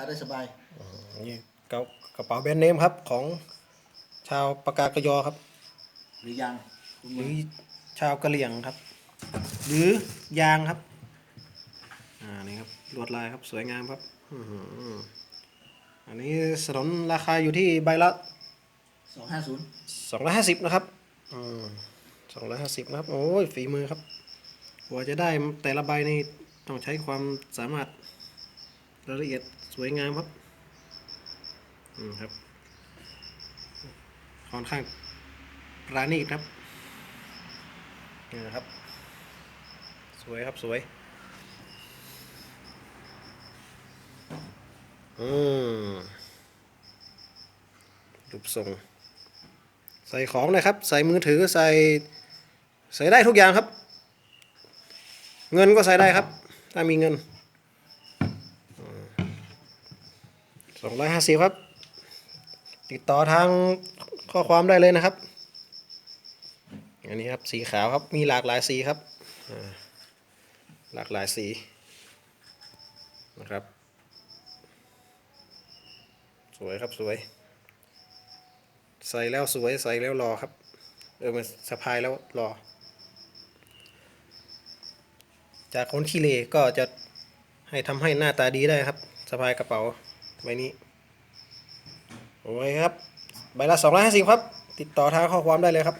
าได้สบายนี่กระกระเป๋าแบรนด์เนมครับของชาวปากกากยอครับ หรือยังคุณหมืรืออชาวกะเหรี่ยงครับ หรือยางครับ อ่านี่ครับลวดลายครับสวยงามครับอื้อหืออันนี้สนนราคาอยู่ที่ใบละ สองห้าศูนย์สองร้อยห้าสิบนะครับอืมสองร้อยห้าสิบนะครับ โอ้ย ฝีมือครับกว่าจะได้แต่ละใบนี่ต้องใช้ความสามารถ รายละเอียดสวยงามครับอืมครับค่อนข้างปราณีตครับนี่นะครับ สวยครับสวยอืมรูปทรง ใส่ของนะครับ ใส่มือถือใส่ ใส่ได้ทุกอย่างครับ เงินก็ใส่ได้ครับ ถ้ามีเงิน สองร้อยห้าสิบครับ ติดต่อทางข้อความได้เลยนะครับ อันนี้ครับสีขาวครับมีหลากหลายสีครับหลากหลายสีนะครับ สวยครับสวย ใส่แล้วสวยใส่แล้วรอครับเออมันสะพายแล้วรอ จากคนขี้เลก็จะให้ทำให้หน้าตาดีได้ครับสะพายกระเป๋า ใบนี้โอเคครับ ใบละ250ครับ ติดต่อทางข้อความได้เลยครับ